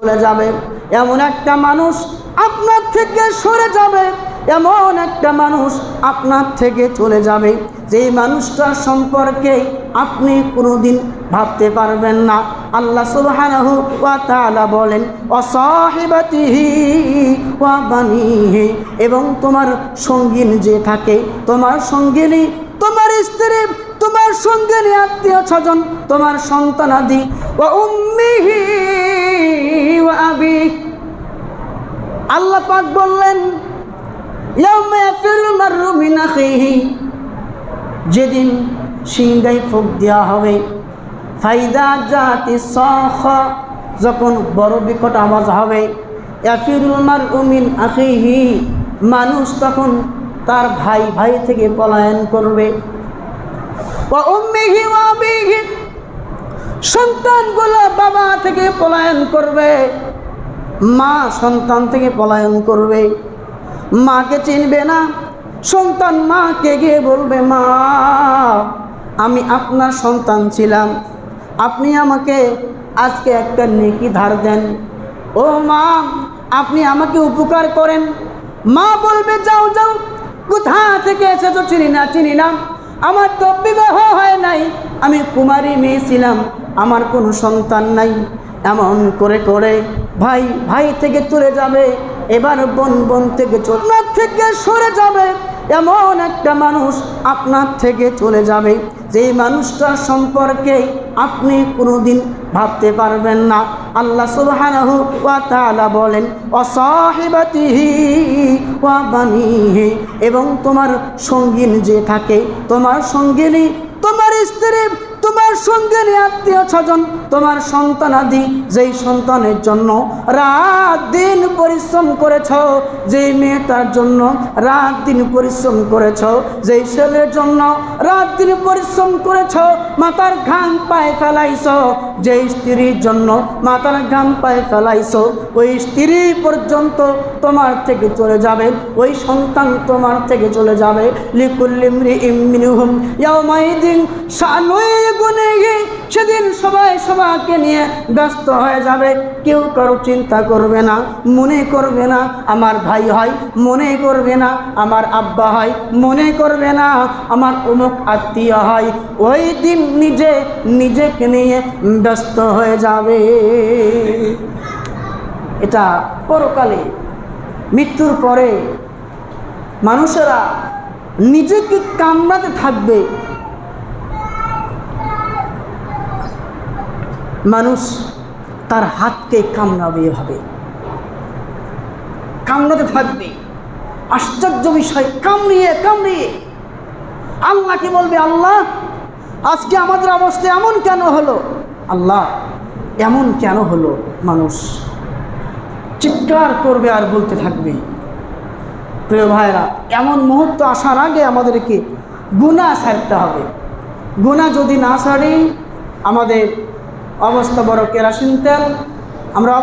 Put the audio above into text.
চলে যাবে। এমন একটা মানুষ আপনার থেকে সরে যাবে। এমন একটা মানুষ আপনার থেকে চলে যাবে। যেই মানুষটার সম্পর্কে আপনি কোনোদিন ভাবতে পারবেন না। আল্লাহ সুবহানাহু বলেন বানিহি। এবং তোমার সঙ্গিন যে থাকে, তোমার সঙ্গিনী, তোমার স্ত্রী, তোমার সঙ্গিনী আত্মীয় স্বজন, তোমার সন্তানাদি ও উম্মিহি। আবি। আল্লাহ পাক বললেন যেদিন সিংগাই ফুক দেওয়া হবে। ফাইদা জাতি সখ, যখন বড় বিকট আওয়াজ হবে, ইয়াফিরুল মাররু মিন আখিহি। মানুষ তখন তার ভাই ভাই থেকে পলায়ন করবে ওয়া উম্মিহি ওয়া আবিহি সন্তানগুলো বাবা থেকে পলায়ন করবে, মা সন্তান থেকে পলায়ন করবে। মাকে চিনবে না, সন্তান মাকে গিয়ে বলবে, মা, আমি আপনার সন্তান ছিলাম। আপনি আমাকে আজকে একটা নেকি ধার দেন। ও মা, আপনি আমাকে উপকার করেন। মা বলবে, যাও যাও, কোথা থেকে এসেছ চিনি না চিনি না। আমার তো বিবাহ হয় নাই, আমি কুমারী মেয়ে ছিলাম। আমার কোনো সন্তান নাই। এমন করে করে ভাই ভাই থেকে চলে যাবে, এবার বোন বোন থেকে চলে থেকে সরে যাবে। এমন একটা মানুষ আপনার থেকে চলে যাবে। যে মানুষটার সম্পর্কে আপনি কোনোদিন ভাবতে পারবেন না। আল্লাহ সুবহানাহু ওয়া তাআলা বলেন, অসাহিবাতিহি ওয়া বানিহি। এবং তোমার সঙ্গিন যে থাকে, তোমার সঙ্গিনী তোমার স্ত্রী তোমার সঙ্গিনী আত্মীয় স্বজন, তোমার সন্তান আদি, যেই সন্তানের জন্য রাত দিন পরিশ্রম করেছ, যেই মেয়েটার জন্য রাত দিন পরিশ্রম করেছ, যেই ছেলের জন্য রাত দিন পরিশ্রম করেছ, মাতার ঘাম পায়ে ফেলাইছ, যেই স্ত্রীর জন্য মাতার ঘাম পায়ে ফেলাইছ, ওই স্ত্রী পর্যন্ত তোমার থেকে চলে যাবে, ওই সন্তান তোমার থেকে চলে যাবে। লিকুল্লিমরি ইমিনহুম ইয়াউমাইদিন শানুই গুনেহি সেদিন সবাই সবাইকে নিয়ে ব্যস্ত হয়ে যাবে। কেউ কারও চিন্তা করবে না, মনে করবে না, আমার ভাই হয়। মনে করবে না, আমার আব্বা হয়। মনে করবে না, আমার অমুক আত্মীয় হয়। ওই দিন নিজে, নিজেকে নিয়ে ব্যস্ত হয়ে যাবে। এটা পরকালে, মৃত্যুর পরে মানুষেরা নিজেকে কামড়াতে থাকবে। মানুষ তার হাতকে কামড়াবে এভাবে। কামড়াতে থাকবে। আশ্চর্য বিষয়, কামড়িয়ে কামড়িয়ে। আল্লাহকে বলবে? আল্লাহ, আজকে আমাদের অবস্থা এমন কেন হলো? আল্লাহ, এমন কেন হলো মানুষ? চিৎকার করবে আর বলতে থাকবে। প্রিয় ভাইরা এমন মুহূর্ত আসার আগে আমাদেরকে গুণা সারতে হবে। গুণা যদি না ছাড়ি আমাদের অবস্থা বড় কেরাসিন তেল। আমরা